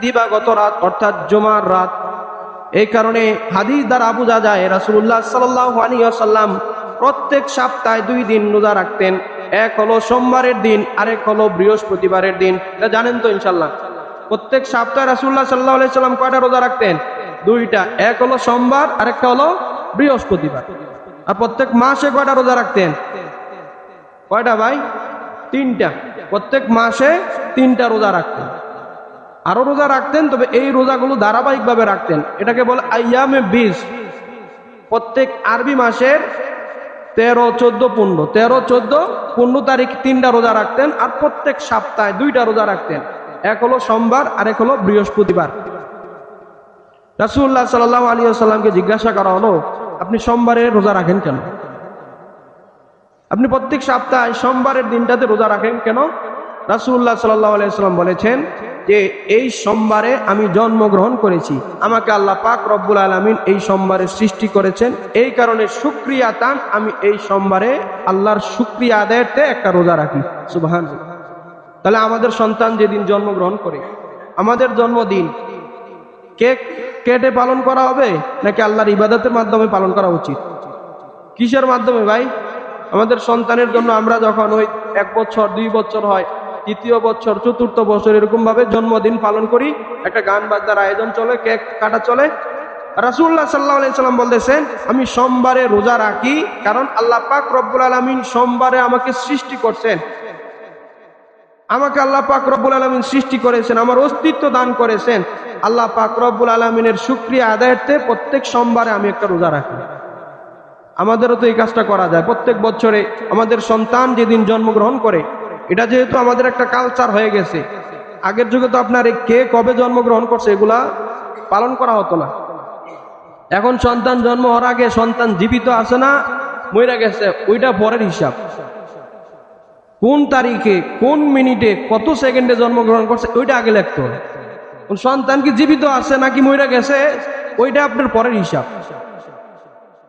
দিবাগত রাত, অর্থাৎ জুমার রাত। এই কারণে হাদিস দ্বারা বোঝা যায় রাসুল্লাহ সাল্লাম প্রত্যেক সপ্তাহে দুই দিন রোজা রাখতেন। এক হলো সোমবারের দিন, আরেক হলো বৃহস্পতিবারের দিন। এটা জানেন তো ইনশাল্লাহ প্রত্যেক সপ্তাহে রাসুল্লাহ সাল্লাহ সাল্লাম কয়টা রোজা রাখতেন? দুইটা। এক হলো সোমবার, আরেকটা হলো বৃহস্পতিবার। আর প্রত্যেক মাসে কয়টা রোজা রাখতেন? কয়টা ভাই? তিনটা। প্রত্যেক মাসে তিনটা রোজা রাখতেন। আরও রোজা রাখতেন, তবে এই রোজাগুলো ধারাবাহিকভাবে রাখতেন। এটাকে বলে আইয়ামে বিশ। প্রত্যেক আরবি মাসের তেরো, চোদ্দ, পনেরো। তেরো, চোদ্দ, পনেরো তারিখ তিনটা রোজা রাখতেন আর প্রত্যেক সপ্তাহে দুইটা রোজা রাখতেন। এক হলো সোমবার আর এক হলো বৃহস্পতিবার। রাসুল্লাহ সাল্লাহ আলী সাল্লামকে জিজ্ঞাসা করা হলো, আপনি সোমবারে রোজা রাখেন কেন? আপনি প্রত্যেক সপ্তাহে সোমবারের দিনটাতে রোজা রাখেন কেন? রাসুল্লাহ সাল্লাহ আলাইসাল্লাম বলেছেন যে এই সোমবারে আমি জন্মগ্রহণ করেছি। আমাকে আল্লাহ পাক রব্বুল আলমিন এই সোমবারে সৃষ্টি করেছেন। এই কারণে সুক্রিয়া তান আমি এই সোমবারে আল্লাহর সুক্রিয়া আদায়তে একটা রোজা রাখি। সুবাহান তাহলে আমাদের সন্তান যেদিন জন্মগ্রহণ করে, আমাদের জন্মদিন, কে কেটে পালন করা হবে নাকি আল্লাহর ইবাদতের মাধ্যমে পালন করা উচিত? কিসের মাধ্যমে ভাই? আমাদের সন্তানের জন্য আমরা যখন ওই এক বছর, দুই বছর হয় তৃতীয় বছর, চতুর্থ বছর এরকম ভাবে জন্মদিন পালন করি। একটা গান বাজনার আয়োজন চলে, কেক কাটা চলে। রাসুল্লাহ সাল্লাহ সাল্লাম বলতেছেন আমি সোমবারে রোজা রাখি কারণ আল্লাহ পাক রব্বুল আলমিন সোমবারে আমাকে সৃষ্টি করছেন। আমাকে আল্লাহ পাক রব্বুল আলমিন সৃষ্টি করেছেন, আমার অস্তিত্ব দান করেছেন। আল্লাহ পাক রব্বুল আলমিনের সুক্রিয়া আদায়তে প্রত্যেক সোমবারে আমি একটা রোজা রাখি। আমাদেরও তো এই কাজটা করা যায়। প্রত্যেক বছরে আমাদের সন্তান যেদিন জন্মগ্রহণ করে এটা যেহেতু আমাদের একটা কালচার হয়ে গেছে। আগের যুগে তো আপনার কে কবে জন্মগ্রহণ করছে এগুলা পালন করা হতো না। এখন সন্তান জন্ম হওয়ার আগে সন্তান জীবিত আছে না, মইরা গেছে, ওইটা পরের হিসাব। কোন তারিখে, কোন মিনিটে, কত সেকেন্ডে জন্মগ্রহণ করছে, ওইটা আগে লিখতে সন্তান কি জীবিত আছে নাকি মইরা গেছে, ওইটা আপনার পরের হিসাব।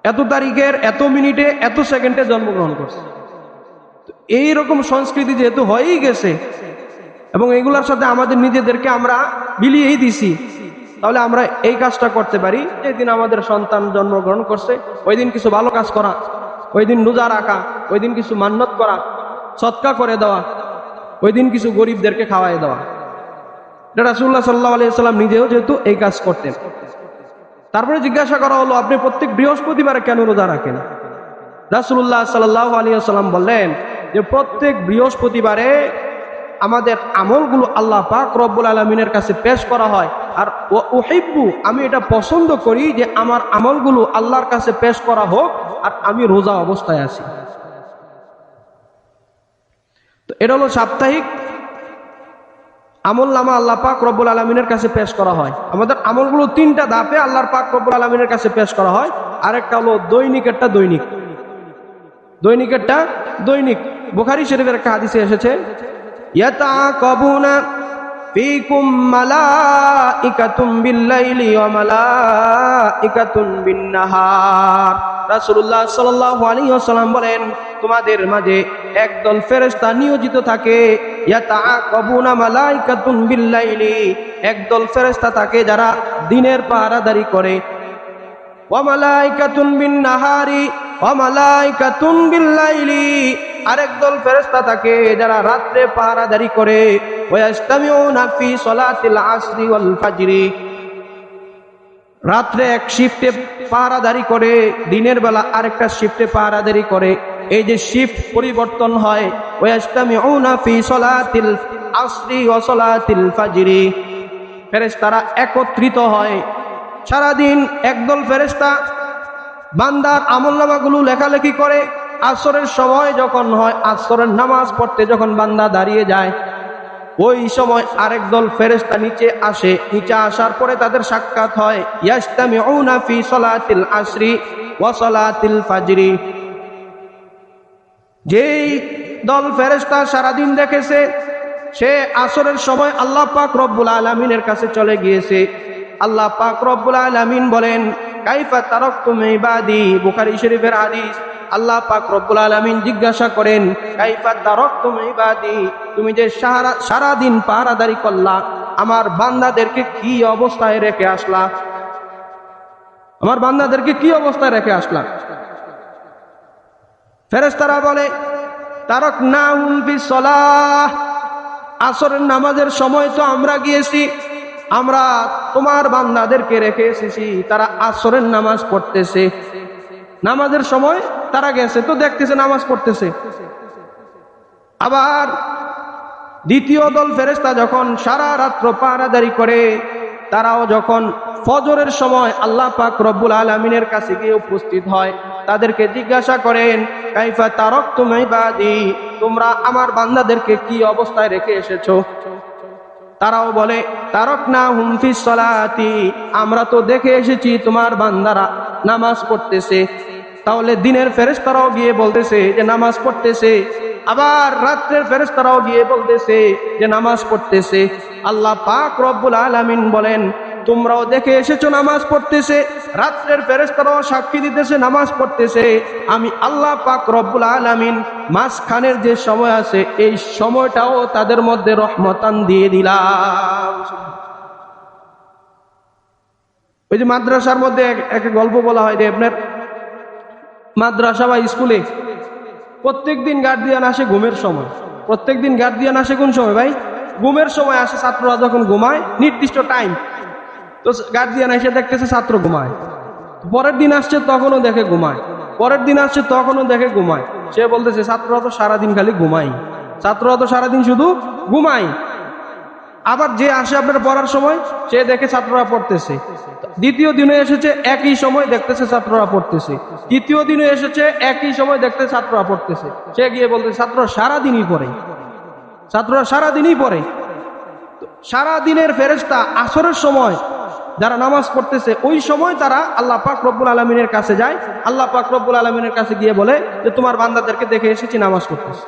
এত তারিখের, এত মিনিটে, এত সেকেন্ডে জন্মগ্রহণ করছে। এই রকম সংস্কৃতি যেহেতু হয়েই গেছে, এবং এগুলোর সাথে আমাদের নিজেদেরকে আমরা বিলিয়েই দিছি, তাহলে আমরা এই কাজটা করতে পারি। যেদিন আমাদের সন্তান জন্মগ্রহণ করছে ওই দিন কিছু ভালো কাজ করা ওই দিন রোজা রাখা ওই দিন কিছু মান্যত করা, সৎকা করে দেওয়া ওই দিন কিছু গরিবদেরকে খাওয়াই দেওয়া। এটা রাসুল্লাহ সাল্লাহ আলিয়াল্লাম নিজেও যেহেতু এই কাজ করতেন। তারপরে জিজ্ঞাসা করা হলো, আপনি প্রত্যেক বৃহস্পতিবারে কেন রোজা রাখেন? রাসুল্লাহ সাল্লাহ আলিয়াল্লাম বললেন যে প্রত্যেক বৃহস্পতিবারে আমাদের আমলগুলো আল্লাহ পাক রব্বুল আলমিনের কাছে পেশ করা হয়। আর ওহিব্বু আমি এটা পছন্দ করি যে আমার আমলগুলো আল্লাহর কাছে পেশ করা হোক আর আমি রোজা অবস্থায় আছি। তো এটা হলো সাপ্তাহিক আমল নামা আল্লাহ পাক রব্বুল আলমিনের কাছে পেশ করা হয়। আমাদের আমলগুলো তিনটা ধাপে আল্লাহর পাক রব্বুল আলমিনের কাছে পেশ করা হয়। আরেকটা হলো দৈনিকেরটা দৈনিক। দৈনিকেরটা দৈনিক। বুখারি শরীফের একটা হাদিসে এসেছে ওয়া আলাইহি ওয়াসাল্লাম বলেন, তোমাদের মাঝে একদল ফেরেশতা নিয়োজিত থাকে বিল্লাইলি। একদল ফেরেশতা থাকে যারা দিনের পাহারাদারি করে। ওয়া মালাইকাতুন বিন-নাহারি অমালাইকাতুন বিল্লাইলি। আরেক দল ফেরেশতা থাকে যারা রাত্রে পাহারাদারি করে। রাত্রে এক শিফটে পাহারাদারি করে, দিনের বেলা আরেকটা শিফটে পাহারাদারি করে। এই যে শিফট পরিবর্তন হয় একত্রিত হয়। সারাদিন একদল ফেরেশতা বান্দার আমল লেখালেখি করে আসরের সময় যখন হয়, আসরের নামাজ পড়তে যখন বান্দা দাঁড়িয়ে যায়, ওই সময় আরেক দল ফেরেস্তা নিচে আসে। নিচে আসার পরে তাদের সাক্ষাৎ হয় ইয়াস্তামিউনা ফি সলাতিল আসরি ওয়া ফাজরি। যেই দল ফেরেস্তা সারাদিন দেখেছে, সে আসরের সময় আল্লাহ পাক রব্বুল আলমিনের কাছে চলে গিয়েছে। আল্লাহ পাক রব্বুল আলমিন বলেন, কাইফা তারকতুম ইবাদি, বুখারী শরীফের হাদিস আল্লাহ পাক রব্বুল আলামিন জিজ্ঞাসা করেন তুমি যে সারা সারা দিন পাহারাদারি করলা, আমার বান্দাদেরকে কি অবস্থায় রেখে আসলা? আমার বান্দাদেরকে কি অবস্থায় রেখে আসলাম ফেরেস্তারা বলে তারক না হুমফি সলাহ। আসরের নামাজের সময় তো আমরা গিয়েছি, আমরা তোমার বান্দাদেরকে রেখে এসেছি, তারা আসরের নামাজ পড়তেছে। নামাজের সময় তারা গেছে, তো দেখতেছে নামাজ পড়তেছে। আবার দ্বিতীয় দল ফেরেস্তা যখন সারা রাত্র পাহারাদারি করে, তারাও যখন ফজরের সময় আল্লাহ পাক রব্বুল আলমিনের কাছে গিয়ে উপস্থিত হয়, তাদেরকে জিজ্ঞাসা করেন, কাইফা তারক তুমি বাদি তোমরা আমার বান্দাদেরকে কি অবস্থায় রেখে এসেছ? তারাও বলে তারক না হুমফি সলাতি, আমরা তো দেখে এসেছি তোমার বান্দারা নামাজ পড়তেছে। তাহলে দিনের ফেরেস্তারাও গিয়ে বলতেছে যে নামাজ পড়তেছে। আবার রাত্রের ফেরেস্তারাও গিয়ে বলতেছে যে নামাজ পড়তেছে। আল্লাহ পাক রব্বুল আলামিন বলেন, তোমরাও দেখে এসেছ নামাজ পড়তেছে। রাত্রের ফেরেস্তারাও সাক্ষী দিতেছে নামাজ পড়তেছে। আমি আল্লাহ পাক রব্বুল আলামিন মাঝখানের যে সময় আছে, এই সময়টাও তাদের মধ্যে রহমতান দিয়ে দিলাম। ওই যে মাদ্রাসার মধ্যে এক- গল্প বলা হয় যে, আপনার মাদ্রাসা বা স্কুলে। প্রত্যেক দিন গার্ডিয়ান আসে ঘুমের সময়। প্রত্যেক দিন গার্ডিয়ান আসে কোন সময় ভাই? ঘুমের সময় আসে ছাত্ররা যখন ঘুমায়, নির্দিষ্ট টাইম তো গার্ডিয়ান এসে দেখতেছে ছাত্র ঘুমায়। পরের দিন আসছে তখনও দেখে ঘুমায়। পরের দিন আসছে তখনও দেখে ঘুমায়। সে বলতেছে, ছাত্ররা তো সারাদিন খালি ঘুমাই ছাত্ররা তো সারাদিন শুধু ঘুমাই আবার যে আসে আপনার পড়ার সময়, সে দেখে ছাত্ররা পড়তেছে। দ্বিতীয় দিনে এসেছে, একই সময় দেখতেছে ছাত্ররা পড়তেছে। তৃতীয় দিনে এসেছে, একই সময় দেখতে ছাত্ররা পড়তেছে। সে গিয়ে বলতেছে ছাত্ররা সারাদিনই পড়ে। ছাত্ররা সারাদিনই পড়ে। সারা দিনের ফেরেস্তা আসরের সময় যারা নামাজ পড়তেছে, ওই সময় তারা আল্লাহ পাক রব্বুল আলমিনের কাছে যায়। আল্লাহ পাক রব্বুল আলমিনের কাছে গিয়ে বলে যে, তোমার বান্দাদেরকে দেখে এসেছি নামাজ পড়তেছে।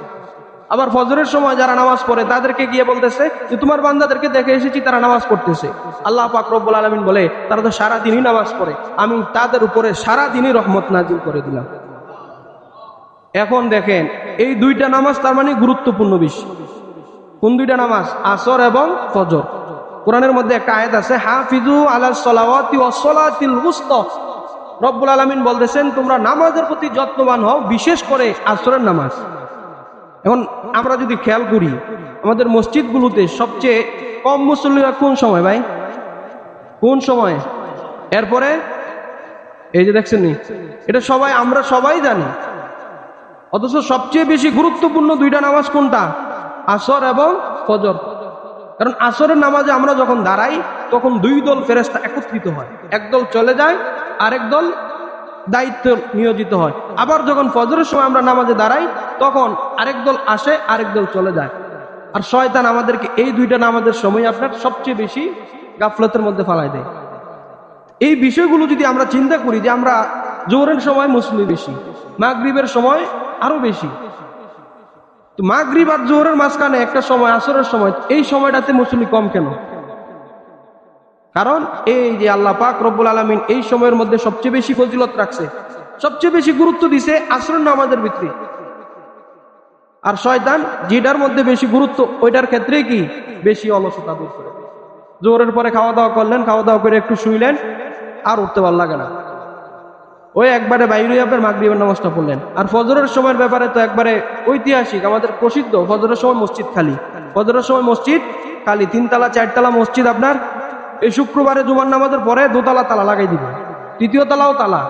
আবার ফজরের সময় যারা নামাজ পড়ে, তাদেরকে গিয়ে বলতেছে যে, তোমার বান্দাদেরকে দেখে এসেছি, তারা নামাজ পড়তেছে। আল্লাহ পাক রব্বুল আলমিন বলে, তারা তো সারাদিনই নামাজ পড়ে। আমি তাদের উপরে সারাদিনই রহমত নাজিল করে দিলাম। এখন দেখেন, এই দুইটা নামাজ তার মানে গুরুত্বপূর্ণ বিষয় কোন দুইটা নামাজ? আসর এবং ফজর। কোরআনের মধ্যে একটা আয়াত আছে হাফিজু আলা সলাওয়াতি রব্বুল আলামিন বলতেছেন, তোমরা নামাজের প্রতি যত্নবান হও, বিশেষ করে আসরের নামাজ। এখন আমরা যদি খেয়াল করি, আমাদের মসজিদগুলোতে সবচেয়ে কম মুসল্লিরা কোন সময় ভাই? কোন সময়? এরপরে, এই যে দেখছেন নি, এটা সবাই, আমরা সবাই জানি। অথচ সবচেয়ে বেশি গুরুত্বপূর্ণ দুইটা নামাজ কোনটা? আসর এবং ফজর। কারণ আসরের নামাজে আমরা যখন দাঁড়াই, তখন দুই দল ফেরেস্তা একত্রিত হয়। একদল চলে যায়, আরেক দল দায়িত্ব নিয়োজিত হয়। আবার যখন ফজরের সময় আমরা নামাজে দাঁড়াই, তখন আরেক দল আসে, আরেক দল চলে যায়। আর শয়তান আমাদেরকে এই দুইটা নামাজের সময় আপনার সবচেয়ে বেশি গাফলতের মধ্যে ফালাই দেয়। এই বিষয়গুলো যদি আমরা চিন্তা করি যে আমরা জোরের সময় মুসলিম বেশি, মাগরিবের সময় আরও বেশি। তো মাগরিব আর জোহরের মাঝখানে একটা সময়, আসরের সময়, এই সময়টাতে মুসলিম কম কেন? কারণ এই যে আল্লাহ পাক রব্বুল আলমিন এই সময়ের মধ্যে সবচেয়ে বেশি ফজিলত রাখছে, সবচেয়ে বেশি গুরুত্ব দিছে আসরের নামাজের ভিতরে আর শয়তান যেটার মধ্যে বেশি গুরুত্ব, ওইটার ক্ষেত্রে কি? বেশি অলসতা দূর করে। জোরের পরে খাওয়া দাওয়া করলেন খাওয়া দাওয়া করে একটু শুইলেন, আর উঠতে ভালো লাগে না। ওই একবারে বাইরে আপনার মাগরিবের নামাজটা পড়লেন। আর ফজরের সময়ের ব্যাপারে তো একবারে ঐতিহাসিক, আমাদের প্রসিদ্ধ, ফজরের সময় মসজিদ খালি। ফজরের সময় মসজিদ খালি, তিনতলা, চারতলা মসজিদ আপনার এই শুক্রবারে জুমার নামাজের পরে দোতলা তালা লাগাই দিবে। তৃতীয় তালাও তালা।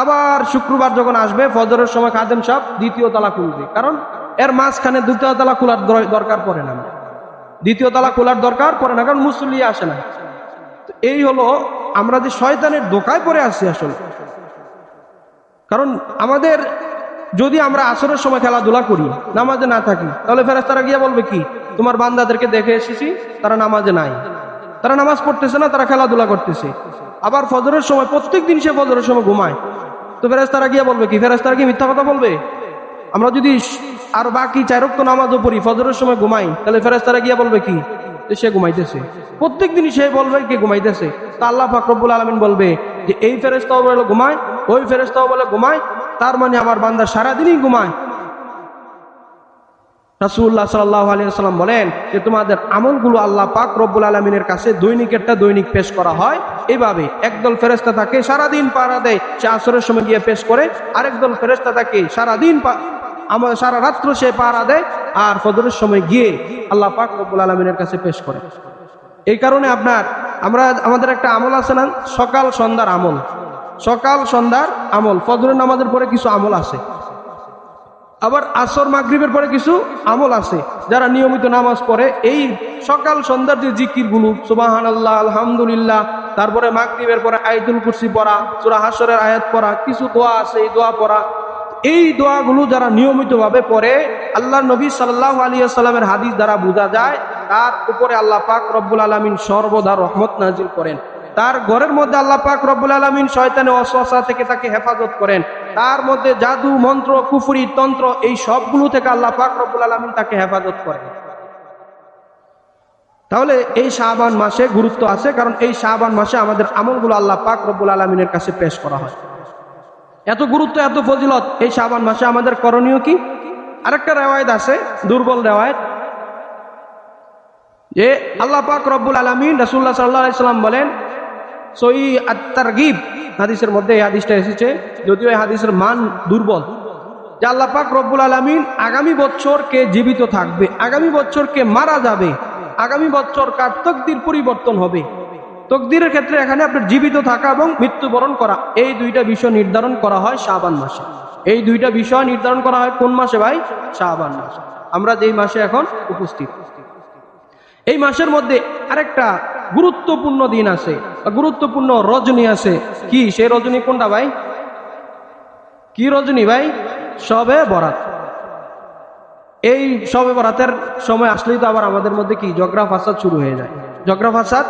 আবার শুক্রবার যখন আসবে, ফজরের সময় খাদেম সাহেব দ্বিতীয় তালা খুলবে। কারণ এর মাঝখানে দ্বিতীয় তালা খোলার দরকার পড়ে না। দ্বিতীয় তালা খোলার দরকার পড়ে না, কারণ মুসল্লি আসে না। এই হলো আমরা যে শয়তানের দোকায় পড়ে আসছি আসলে। কারণ আমাদের যদি আমরা আসরের সময় খেলাধুলা করি, নামাজে না থাকি, তাহলে ফেরেস্তারা গিয়ে বলবে কি, তোমার বান্দাদেরকে দেখে এসেছি, তারা নামাজে নাই। তারা নামাজ পড়তেছে না, তারা খেলাধুলা করতেছে। আবার ফজরের সময় প্রত্যেক দিন সে ফজরের সময় ঘুমায়। তো ফেরেস্তারা গিয়ে বলবে কি ফেরেস্তারা কি মিথ্যা কথা বলবে? আমরা যদি আর বাকি চারক্ত নামাজও পড়ি, ফজরের সময় ঘুমাই, তাহলে ফেরেস্তারা গিয়ে বলবে কি? সে ঘুমাইতেছে। প্রত্যেক দিনই সে বলবে কে, ঘুমাইতেছে। তা আল্লাহ ফাকরবুল আলমিন বলবে যে, এই ফেরেস্তাও বলে ঘুমায়, ওই ফেরেস্তাও বলে ঘুমায়, তার মানে আমার বান্দা সারাদিনই ঘুমায়। রাসুল্লাহ সাল্লাহ আলিয়াল্লাম বলেন যে তোমাদের আমলগুলো আল্লাহ পাক রব্বুল আলমিনের কাছে দৈনিকেরটা দৈনিক পেশ করা হয়। এইভাবে একদল ফেরেস্তা থাকে সারাদিন পাড়া দেয়। সে আসরের সময় গিয়ে পেশ করে। আরেক দল ফেরেস্তা থাকে সারাদিন আমার সারা রাত্র সে পাড়া দেয় আর ফদরের সময় গিয়ে আল্লাহ পাক রব্বুল আলমিনের কাছে পেশ করে। এই কারণে আপনার, আমরা, আমাদের একটা আমল আছে না? সকাল সন্ধ্যার আমল। সকাল সন্ধ্যার আমল। ফজরের নামাজের পরে কিছু আমল আছে। আবার আসর মাগরিবের পরে কিছু আমল আছে। যারা নিয়মিত নামাজ পড়ে, এই সকাল সন্ধ্যার যে জিকিরগুলো সুবাহান আল্লাহ আলহামদুলিল্লাহ, তারপরে মাগরিবের পরে আয়াতুল কুরসি পড়া, সুরা হাসরের আয়াত পড়া, কিছু দোয়া আছে, এই দোয়া পড়া। এই দোয়াগুলো যারা নিয়মিতভাবে পড়ে, আল্লাহ নবী সাল্লাহ আলিয়া সাল্লামের হাদিস দ্বারা বোঝা যায়, তার উপরে আল্লাহ পাক রব্বুল আলমিন সর্বদা রহমত নাজিল করেন। তার ঘরের মধ্যে আল্লাহ পাক রব্বুল আলমিন শয়তানে অশ্বাসা থেকে তাকে হেফাজত করেন। তার মধ্যে জাদু, মন্ত্র, কুফুরি, তন্ত্র এই সবগুলো থেকে আল্লাহ পাক রব্বুল আলমিন তাকে হেফাজত করেন। তাহলে এই শাহবান মাসে গুরুত্ব আছে, কারণ এই শাহবান মাসে আমাদের আমলগুলো আল্লাহ পাক রব্বুল আলমিনের কাছে পেশ করা হয়। এত গুরুত্ব, এত ফজিলত, এই শাবান মাসে আমাদের করণীয় কি? আরেকটা রেওয়ায়ত আছে, দুর্বল রেওয়ায়ত। যে আল্লাহ পাক রব্বুল আলমিন রসুল্লাহ সাল্লাহ সাল্লাম বলেন সই আত্মার গিব হাদিসের মধ্যে এই হাদিসটা এসেছে। যদিও এই হাদিসের মান দুর্বল। যে আল্লাহ পাক রব্বুল আলমিন আগামী বছর কে জীবিত থাকবে, আগামী বছর কে মারা যাবে, আগামী বছর কার তকদির পরিবর্তন হবে। তকদিরের ক্ষেত্রে এখানে আপনার জীবিত থাকা এবং মৃত্যুবরণ করা, এই দুইটা বিষয় নির্ধারণ করা হয় শাবান মাসে। এই দুইটা বিষয় নির্ধারণ করা হয় কোন মাসে ভাই? শাবান মাসে। আমরা যেই মাসে এখন উপস্থিত। এই মাসের মধ্যে আরেকটা গুরুত্বপূর্ণ দিন আছে গুরুত্বপূর্ণ রজনী আছে। কি, সেই রজনী কোনটা ভাই? কি রজনী ভাই? সবে বরাত। এই সবে বরাতের সময় আসলেই তো আবার আমাদের মধ্যে কি জগরা ফাসাদ শুরু হয়ে যায়। জগরা ফাসাদ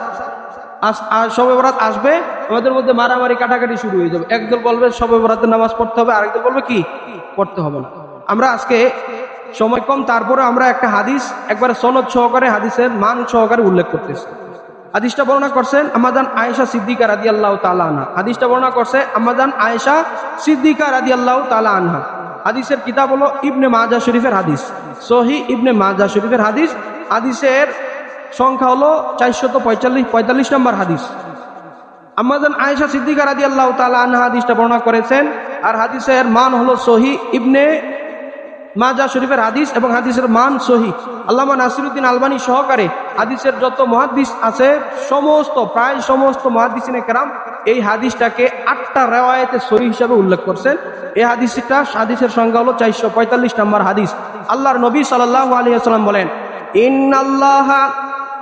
সবে বরাত আসবে, আমাদের মধ্যে মারামারি, কাটাকাটি শুরু হয়ে যাবে। একদল বলবে সবে বরাতের নামাজ পড়তে হবে, আরেকদল বলবে কি, পড়তে হবে না। আমরা আজকে সময় কম, তারপরে আমরা একটা হাদিস একবারে সনদ সহকারে, হাদিসের মান সহকারে উল্লেখ করতেছি। হাদিসটা বর্ণনা করছেন আমাদান আয়েশা সিদ্দিকা রাদি আল্লাহ তালা আনহা। হাদিসটা বর্ণনা করছে আমাদান আয়েশা সিদ্দিকা রাদি আল্লাহ তালা আনহা। হাদিসের কিতাব হলো ইবনে মাজা শরীফের হাদিস। সহি ইবনে মাজা শরীফের হাদিস। হাদিসের সংখ্যা হলো চারশত পঁয়তাল্লিশ পঁয়তাল্লিশ নম্বর হাদিস। আমাদান আয়েশা সিদ্দিকা রাদি আল্লাহ তালা আনহা হাদিসটা বর্ণনা করেছেন। আর হাদিসের মান হলো সহি ইবনে মাজা শরীফের হাদিস এবং হাদিসের মান সহি আল্লামা নাসিরুদ্দিন আলবানী সহকারে হাদিসের যত মহাদিস আছে সমস্ত প্রায় সমস্ত মহাদিসিনে কেরাম এই হাদিসটাকে আটটা রেওয়ায়তে সহি হিসাবে উল্লেখ করছেন এই হাদিসটা হাদিসের সংখ্যা হলো চারশো পঁয়তাল্লিশ নম্বর হাদিস আল্লাহর নবী সাল্লাহ আলিয়াল্লাম বলেন ইন্নাল্লাহ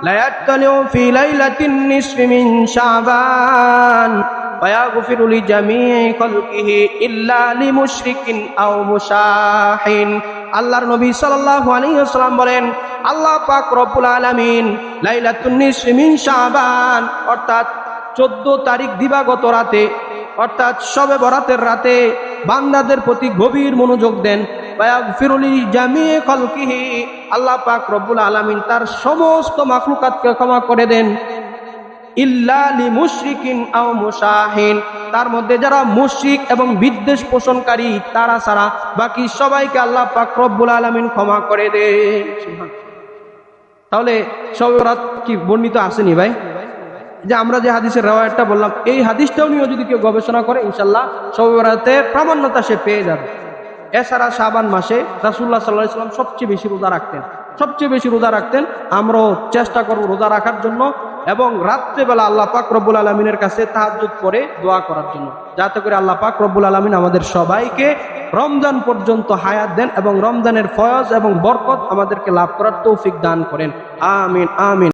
لا يطلع في ليلة النصف من شعبان ويغفر لجميع خلقه إلا لمشرك أو مشاحن আল্লাহর নবী সাল্লাল্লাহু আলাইহি ওয়াসাল্লাম বলেন আল্লাহ পাক রব্বুল আলামিন লাইলাতুন নিসফি মিন শাবান অর্থাৎ 14 তারিখ দিবাগত রাতে অর্থাৎ সবে বরাতের রাতে বান্দাদের প্রতি গভীর মনোযোগ দেন ফিরুলি জামিয়ে কলকিহি আল্লাহ পাক রব্বুল আলামিন তার সমস্ত মাখলুকাতকে ক্ষমা করে দেন ইল্লালি মুশরিকিন আও মুশাহিন। তার মধ্যে যারা মুশরিক এবং বিদ্বেষ পোষণকারী, তারা ছাড়া বাকি সবাইকে আল্লাহ পাক আলামিন ক্ষমা করে দে। তাহলে সবে বরাত কি বর্ণিত আসেনি ভাই? যে আমরা যে হাদিসের রেওয়ায়তটা বললাম, এই হাদিসটাও নিয়েও যদি কেউ গবেষণা করে ইনশাল্লাহ সবে বরাতের প্রামাণ্যতা সে পেয়ে যাবে। এছাড়া শাবান মাসে রাসুল্লাহ সাল্লাহ ইসলাম সবচেয়ে বেশি রোজা রাখতেন। সবচেয়ে বেশি রোজা রাখতেন। আমরাও চেষ্টা করব রোজা রাখার জন্য এবং রাত্রেবেলা আল্লাহ পাক রব্বুল আলমিনের কাছে তাহাজুদ করে দোয়া করার জন্য। যাতে করে আল্লাহ পাক রব্বুল আলমিন আমাদের সবাইকে রমজান পর্যন্ত হায়াত দেন এবং রমজানের ফয়জ এবং বরকত আমাদেরকে লাভ করার তৌফিক দান করেন। আমিন আমিন।